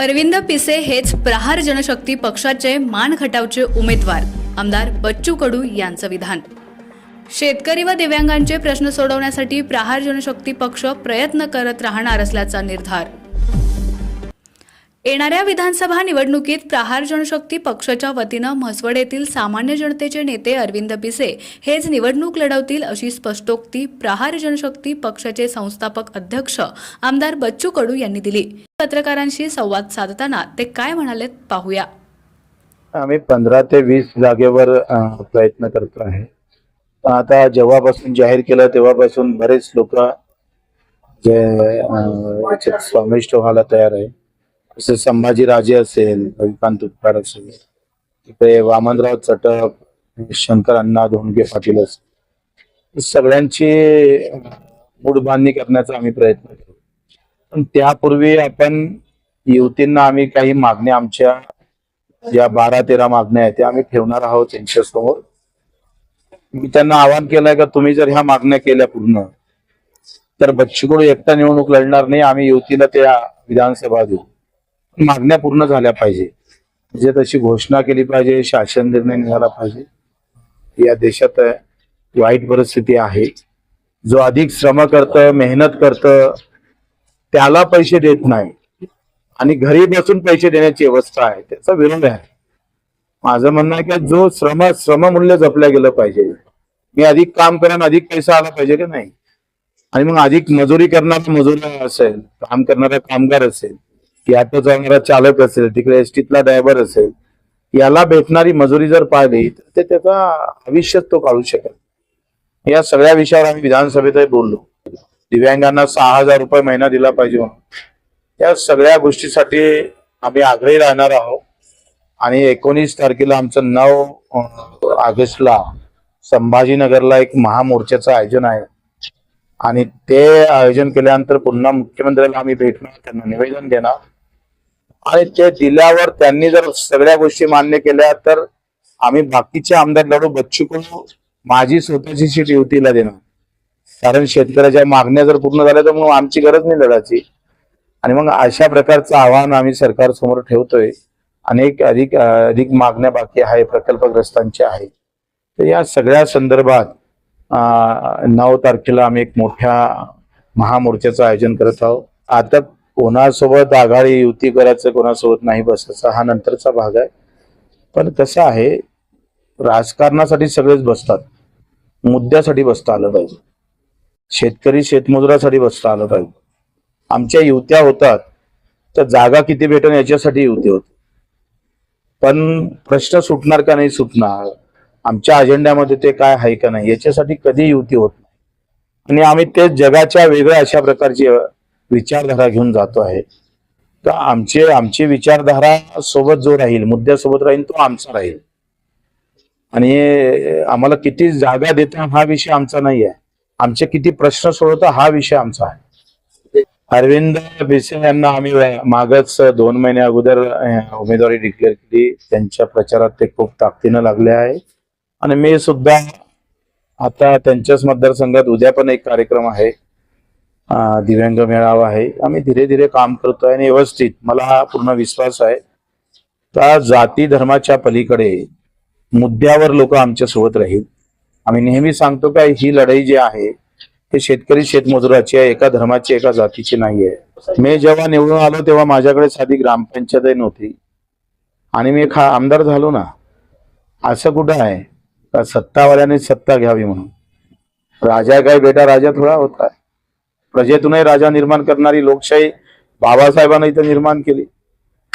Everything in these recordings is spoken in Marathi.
अरविंद पिसे हेच प्रहार जनशक्ती पक्षाचे मान खटावचे उमेदवार आमदार बच्चू कडू यांचं विधान. शेतकरी व दिव्यांगांचे प्रश्न सोडवण्यासाठी प्रहार जनशक्ती पक्ष प्रयत्न करत राहणार असल्याचा निर्धार. येणाऱ्या विधानसभा निवडणुकीत प्रहार जनशक्ती पक्षाच्या वतीनं म्हसवड येथील सामान्य जनतेचे नेते अरविंद पिसे हेच निवडणूक लढवतील अशी स्पष्टोक्ती प्रहार जनशक्ती पक्षाचे संस्थापक अध्यक्ष आमदार बच्चू कडू यांनी दिली. पत्रकारांशी संवाद साधताना ते काय म्हणाले पाहूया. आम्ही पंधरा ते वीस जागेवर प्रयत्न करतो आहे. आता जेव्हापासून जाहीर केलं तेव्हापासून बरेच लोक जे स्वामिष्ट व्हायला तयार आहे. जसं संभाजीराजे असेल रविकांत तुपकार असेल तिकडे वामनराव चटक शंकर अण्णा धोंडगे पाटील असेल. सगळ्यांची मूडबांधणी करण्याचा आम्ही प्रयत्न करतो. पण त्यापूर्वी आपण युवतींना आम्ही काही मागण्या आमच्या ज्या बारा तेरा मागण्या आहेत त्या आम्ही ठेवणार आहोत त्यांच्यासमोर मी त्यांना आवाहन केलंय का तुम्ही जर ह्या मागण्या केल्या पूर्ण तर बच्चूकडू एकटा निवडणूक लढणार नाही आम्ही युवतीला त्या विधानसभा देऊ. मागण्या पूर्ण झाल्या पाहिजे. म्हणजे तशी घोषणा केली पाहिजे शासन निर्णय निघाला पाहिजे. या देशात वाईट परिस्थिती आहे. जो अधिक श्रम करतं मेहनत करतं त्याला पैसे देत नाही. आणि घरी बसून पैसे देण्याची व्यवस्था आहे. त्याचा विरोध आहे. माझं म्हणणं आहे की जो श्रम श्रममूल्य जपलं गेलं पाहिजे. मी अधिक काम करेन अधिक पैसा आला पाहिजे की नाही? आणि मग अधिक मजुरी करणारा मजूर असेल काम करणारा कामगार असेल की ऑटो चालणारा चालक असेल तिकडे एसटीतला ड्रायव्हर असेल याला भेटणारी मजुरी जर पाहिली तर ते त्याचा आयुष्यच तो काढू शकेल. या सगळ्या विषयावर आम्ही विधानसभेतही बोललो. दिव्यांगांना सहा हजार रुपये महिना दिला पाहिजे या सगळ्या गोष्टीसाठी आम्ही आग्रही राहणार आहोत. आणि एकोणीस तारखेला आमचं नऊ ऑगस्टला संभाजीनगरला एक महामोर्चाचं आयोजन आहे. आणि ते आयोजन केल्यानंतर पुन्हा मुख्यमंत्र्याला आम्ही भेटणार त्यांना निवेदन देणार. आणि ते दिल्यावर त्यांनी जर सगळ्या गोष्टी मान्य केल्या तर आम्ही बाकीचे आमदार लढू बच्चू कडू माझी स्वतःची सीट युतीला देणार. कारण शेतकऱ्याच्या मागण्या जर पूर्ण झाल्या तर मग आमची गरज नाही लढायची. आणि मग अशा प्रकारचं आव्हान आम्ही सरकार समोर ठेवतोय. अनेक अधिक अधिक मागण्या बाकी आहे प्रकल्पग्रस्तांच्या आहे. तर या सगळ्या संदर्भात नऊ तारखेला आम्ही एक मोठ्या महामोर्चाचं आयोजन करत आहोत. आता कोणासोबत आघाडी युती करायचं कोणासोबत नाही बसायचं हा नंतरचा भाग आहे. पण कसं आहे राजकारणासाठी सगळेच बसतात. मुद्द्यासाठी बसता आलं पाहिजे. शेतकरी शेतमजुरासाठी बसता आलं पाहिजे. आमच्या युत्या होतात तर जागा किती भेटेल याच्यासाठी युती होत. पण प्रश्न सुटणार का नाही सुटणार? आमच्या अजेंड्यामध्ये ते काय आहे का नाही याच्यासाठी कधी युती होत नाही. आणि आम्ही ते जगाच्या वेगळ्या अशा प्रकारची विचारधारा घेऊन जातो आहे. तर आमचे आमची विचारधारा सोबत जो राहील मुद्द्यासोबत राहील तो आमचा राहील. आणि आम्हाला किती जागा देता हा विषय आमचा नाही आहे. आमचे किती प्रश्न सोडवता हा विषय आमचा आहे. अरविंद भिसे यांना आम्ही मागच दोन महिने अगोदर उमेदवारी डिक्लेअर केली. त्यांच्या प्रचारात ते खूप ताकदीनं लागले आहे. आणि मी सुद्धा आता त्यांच्याच मतदारसंघात उद्या पण एक कार्यक्रम आहे. दिव्यांग मेळावा आहे. आम्ही धीरे धीरे काम करतोय आणि व्यवस्थित मला हा पूर्ण विश्वास आहे. त्या जाती धर्माच्या पलीकडे मुद्द्यावर लोक आमच्यासोबत राहील. आम्ही नेहमी सांगतो का ही लढाई जी आहे हे शेतकरी शेतमजुराची आहे एका धर्माची एका जातीची नाही आहे मी जेव्हा निवडून आलो तेव्हा माझ्याकडे साधी ग्रामपंचायत नव्हती. आणि मी खा आमदार झालो ना असं कुठं आहे? का सत्तावाल्याने सत्ता घ्यावी म्हणून? राजा काय बेटा? राजा थोडा होता प्रजेतूनही राजा निर्माण करणारी लोकशाही बाबासाहेबांना इथं निर्माण केली.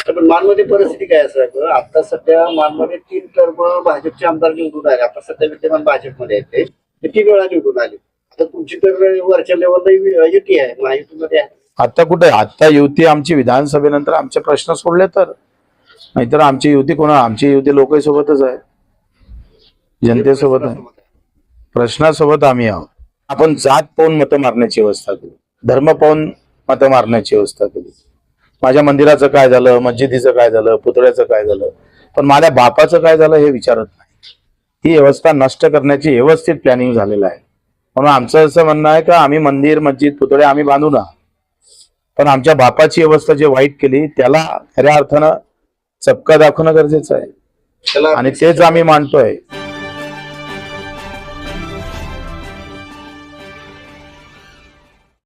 पण मानमध्ये परिस्थिती काय असं आता सध्या मानमध्ये तीन टर्म भाजपचे आमदार निवडून आले. आता सध्या विद्यमान भाजपमध्ये आहेत ते. ते तीन वेळा निवडून आले. आता तुमची तर वरच्या लेवलला युती आहे. महायुतीमध्ये आहे. आता कुठे? आता युती आमची विधानसभेनंतर आमचे प्रश्न सोडले तर. नाहीतर आमची युती कोणा आमची युती लोकांसोबतच आहे. जनतेसोबत प्रश्नासोबत आम्ही आहोत. आपण जात पाहून मतं मारण्याची व्यवस्था केली धर्म पाहून मतं मारण्याची व्यवस्था केली माझ्या मंदिराचं काय झालं मस्जिदीचं काय झालं पुतळ्याचं काय झालं पण माझ्या बापाचं काय झालं हे विचारत नाही. ही व्यवस्था नष्ट करण्याची व्यवस्थित प्लॅनिंग झालेलं आहे. म्हणून आमचं असं म्हणणं आहे का आम्ही मंदिर मस्जिद पुतळे आम्ही बांधू ना. पण आमच्या बापाची अवस्था जे वाईट केली त्याला खऱ्या अर्थानं चपका दाखवणं गरजेचं आहे. त्याला आणि तेच आम्ही मानतोय.